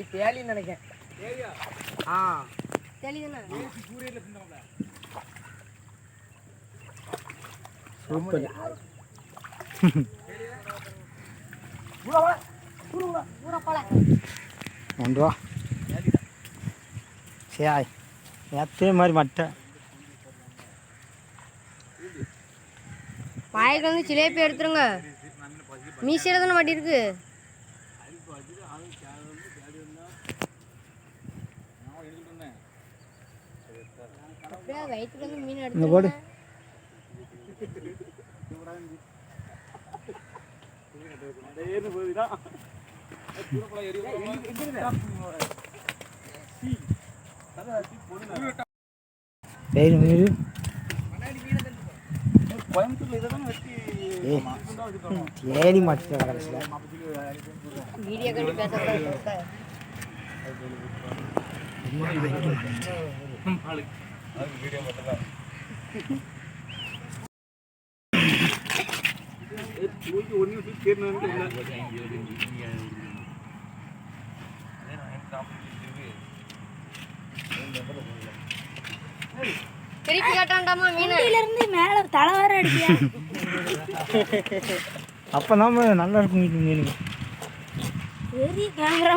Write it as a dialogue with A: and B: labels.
A: இது தேலின்னு நினைக்கிறேன். ஆ.
B: தெளிவுண்ணா
C: சூப்பர்.
B: ஊற போல.
C: ஒன்று ரூபா சரி எத்தே மாதிரி மட்டை.
B: வாய்க்கு வந்து சிலேபி எடுத்துருங்க. மீசியில் தானே மாட்டி இருக்கு போடு. வயிற்றுக்கு வந்து
C: போடு.
B: எடுத்து
C: சரி மீது தேடி மாட்டேன் கடைசியில்
B: வீடியோ கண்டு பேச திருப்பி காட்டாண்டாமா மீன்?
D: இருந்து மேல தலை வர அடிக்கியா
C: அப்போ தான் நல்லா இருக்கும் மீன் மீன்
D: பெரிய கேமரா